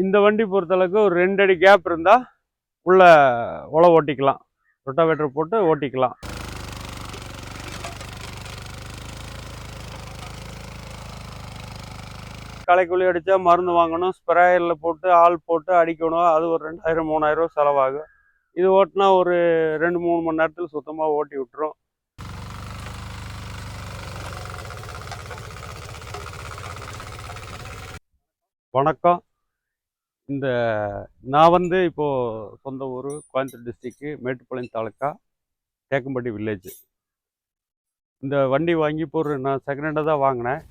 இந்த வண்டி பொறுத்தளவுக்கு ஒரு ரெண்டு அடி கேப் இருந்தால் உள்ளே உழ ஓட்டிக்கலாம். ரொட்டாவேட்டர் போட்டு ஓட்டிக்கலாம். களைக்குழி அடித்தா மருந்து வாங்கணும். ஸ்ப்ரேயரில் போட்டு ஆள் போட்டு அடிக்கணும். அது ஒரு ரெண்டாயிரம் மூணாயிரம் செலவாகும். இது ஓட்டினா ஒரு ரெண்டு மூணு மணி நேரத்தில் சுத்தமாக ஓட்டி விட்டுரும். வணக்கம். இந்த நான் வந்து இப்போது சொந்த ஊர் கோயம்புத்தூர் டிஸ்ட்ரிக்கு மேட்டுப்பாளையம் தாலுக்கா தேக்கம்பட்டி வில்லேஜ் இந்த வண்டி வாங்கி இப்போ ஒரு நான் செகண்ட் ஹேண்டாக தான் வாங்கினேன்.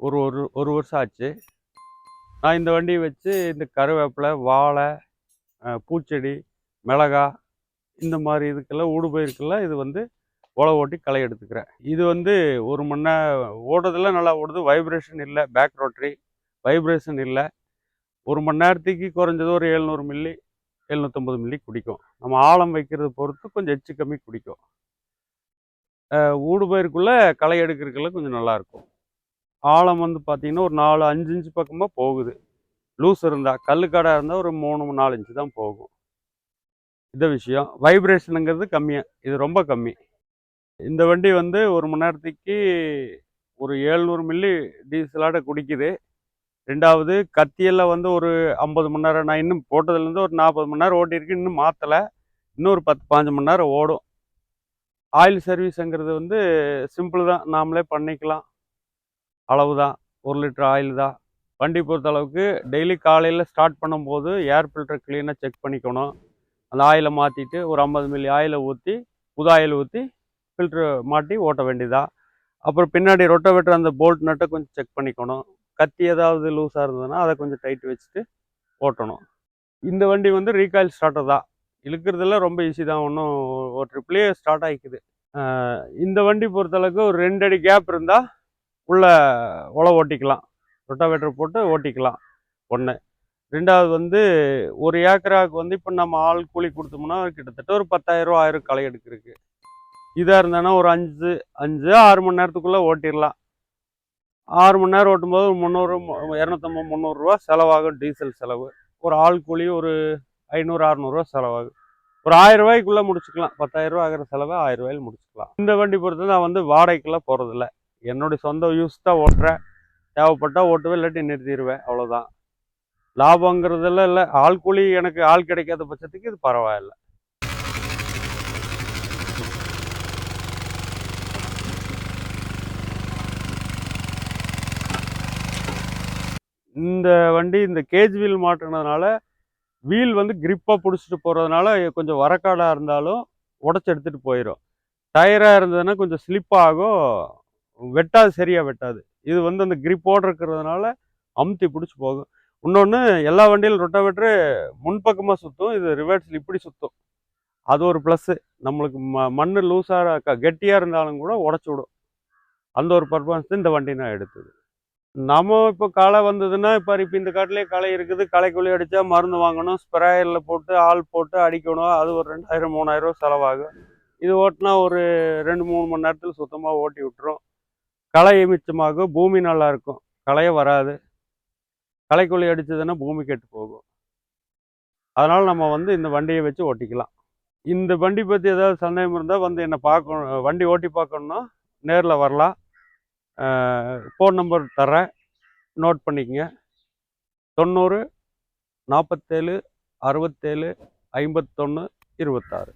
ஒரு ஒரு ஒரு வருஷம் ஆச்சு. நான் இந்த வண்டியை வச்சு இந்த கருவேப்பிலை வாழை பூச்செடி மிளகா இந்த மாதிரி இதுக்கெல்லாம் ஊடு போயிருக்கெல்லாம் இது வந்து உழ ஓட்டி களை எடுத்துக்கிறேன். இது வந்து ஒரு மணி நேரம் ஓடுறதுல நல்லா ஓடுது. வைப்ரேஷன் இல்லை. பேக் ரோட்டரி வைப்ரேஷன் இல்லை. ஒரு மணி நேரத்துக்கு குறைஞ்சது ஒரு எழுநூறு மில்லி எழுநூற்றம்பது மில்லி குடிக்கும். நம்ம ஆழம் வைக்கிறத பொறுத்து கொஞ்சம் எச்சு கம்மி குடிக்கும். ஊடு பயிருக்குள்ளே களை எடுக்கிறதுக்குள்ள கொஞ்சம் நல்லாயிருக்கும் ஆழம் வந்து பார்த்திங்கன்னா ஒரு நாலு அஞ்சு இன்ச்சு பக்கமாக போகுது. லூஸ் இருந்தால் கல்லுக்கடை இருந்தால் ஒரு மூணு நாலு இன்ச்சு தான் போகும். இந்த விஷயம். வைப்ரேஷனுங்கிறது கம்மியாக இது ரொம்ப கம்மி. இந்த வண்டி வந்து ஒரு மணி நேரத்துக்கு ஒரு ஏழ்நூறு மில்லி டீசலாட குடிக்குது. ரெண்டாவது கத்தியெல்லாம் வந்து ஒரு ஐம்பது மணி நேரம் நான் இன்னும் போட்டதுலேருந்து ஒரு நாற்பது மணி நேரம் ஓட்டியிருக்கு இன்னும் மாற்றலை இன்னும் ஒரு பத்து பாஞ்சு மணி நேரம் ஓடும். ஆயில் சர்வீஸுங்கிறது வந்து சிம்பிள் தான். நாமளே பண்ணிக்கலாம். அளவு தான் ஒரு லிட்டர் ஆயில் தான். வண்டி பொறுத்த அளவுக்கு டெய்லி காலையில் ஸ்டார்ட் பண்ணும்போது ஏர் ஃபில்டர் க்ளீனாக செக் பண்ணிக்கணும். அந்த ஆயிலை மாற்றிட்டு ஒரு ஐம்பது மில்லி ஆயிலை ஊற்றி புது ஆயில் ஊற்றி ஃபில்ட்ரு மாட்டி ஓட்ட வேண்டியதா அப்புறம் பின்னாடி ரொட்டோவேட்டர் அந்த போல்ட் நட்டை கொஞ்சம் செக் பண்ணிக்கணும். கத்தி ஏதாவது லூஸாக இருந்ததுன்னா அதை கொஞ்சம் டைட் வச்சுட்டு ஓட்டணும். இந்த வண்டி வந்து ரீகாயில் ஸ்டார்டர் தான். இழுக்கிறதுல ரொம்ப ஈஸி தான். ஒன்றும் ஒரு ட்ரிப்லேயே ஸ்டார்ட் ஆகிக்குது இந்த வண்டி பொறுத்தளவுக்கு ஒரு ரெண்டு அடி கேப் இருந்தால் உள்ளே உழ ஓட்டிக்கலாம். ரொட்டாவேட்டர் போட்டு ஓட்டிக்கலாம். ஒன்று ரெண்டாவது வந்து ஒரு ஏக்கராவுக்கு வந்து இப்போ நம்ம ஆள் கூலி கொடுத்தோம்னா கிட்டத்தட்ட ஒரு பத்தாயிரம் ஆயிரம் களை எடுக்கிறதுக்கு. இதாக இருந்தானா ஒரு அஞ்சு அஞ்சு ஆறு மணி நேரத்துக்குள்ளே ஓட்டிடலாம். ஆறு மணி நேரம் ஓட்டும்போது முந்நூறு இரநூத்தம்பது முந்நூறுரூவா செலவாகும் டீசல் செலவு. ஒரு ஆள் கூலி ஒரு ஐநூறு அறநூறுவா செலவாகும். ஒரு ஆயிரம் ரூபாய்க்குள்ளே முடிச்சுக்கலாம். பத்தாயிரம் ரூபா ஆகிற செலவை ஆயிரம் ரூபாயில் முடிச்சுக்கலாம். இந்த வண்டி பொறுத்து நான் வந்து வாடகைக்குள்ளே போகிறதில்ல என்னுடைய சொந்த யூஸ் தான் ஓட்டுறேன். தேவைப்பட்டால் ஓட்டுவேன் இல்லாட்டி நிறுத்திடுவேன் அவ்வளோதான் லாபங்கிறதெல்லாம் இல்லை. ஆள் கூலி எனக்கு ஆள் கிடைக்காத பட்சத்துக்கு இது பரவாயில்ல. இந்த வண்டி இந்த கேஜ் வீல் மாட்டினதுனால வீல் வந்து கிரிப்பாக பிடிச்சிட்டு போகிறதுனால கொஞ்சம் வரக்காடாக இருந்தாலும் உடச்சி எடுத்துகிட்டு போயிடும் டயராக இருந்ததுன்னா கொஞ்சம் ஸ்லிப் ஆகும். வெட்டாது சரியாக வெட்டாது. இது வந்து அந்த கிரிப்போடு இருக்கிறதுனால அமுத்தி பிடிச்சி போகும். இன்னொன்று எல்லா வண்டியிலும் ரொட்டாவேட்ரு முன்பக்கமாக சுற்றும் இது ரிவர்ஸில் இப்படி சுற்றும் அது ஒரு ப்ளஸ்ஸு நம்மளுக்கு ம மண் லூஸாக கெட்டியாக இருந்தாலும் கூட உடச்சி விடும். அந்த ஒரு பர்ஃபார்மன்ஸ் இந்த வண்டி நான் எடுத்தது. நம்ம இப்போ களை வந்ததுன்னா இப்போ இப்போ இந்த காட்டிலே களை இருக்குது. களைக்குள்ளி அடித்தா மருந்து வாங்கணும். ஸ்ப்ரேயரில் போட்டு ஆள் போட்டு அடிக்கணும். அது ஒரு ரெண்டாயிரம் மூணாயிரம் செலவாகும். இது ஓட்டினா ஒரு ரெண்டு மூணு மணி நேரத்தில் சுத்தமாக ஓட்டி விட்டுரும். களை மிச்சமாகும் பூமி நல்லா இருக்கும். களையே வராது. களைக்குள்ளி அடித்ததுன்னா பூமி கெட்டு போகும். அதனால் நம்ம வந்து இந்த வண்டியை வச்சு ஓட்டிக்கலாம். இந்த வண்டி பற்றி ஏதாவது சந்தேகம் இருந்தால் வந்து என்னை பார்க்கணும் வண்டி ஓட்டி பார்க்கணுன்னா நேரில் வரலாம். ஃபோன் நம்பர் தரேன் நோட் பண்ணிக்கங்க. தொண்ணூறு நாற்பத்தேழு அறுபத்தேழு ஐம்பத்தொன்று இருபத்தாறு.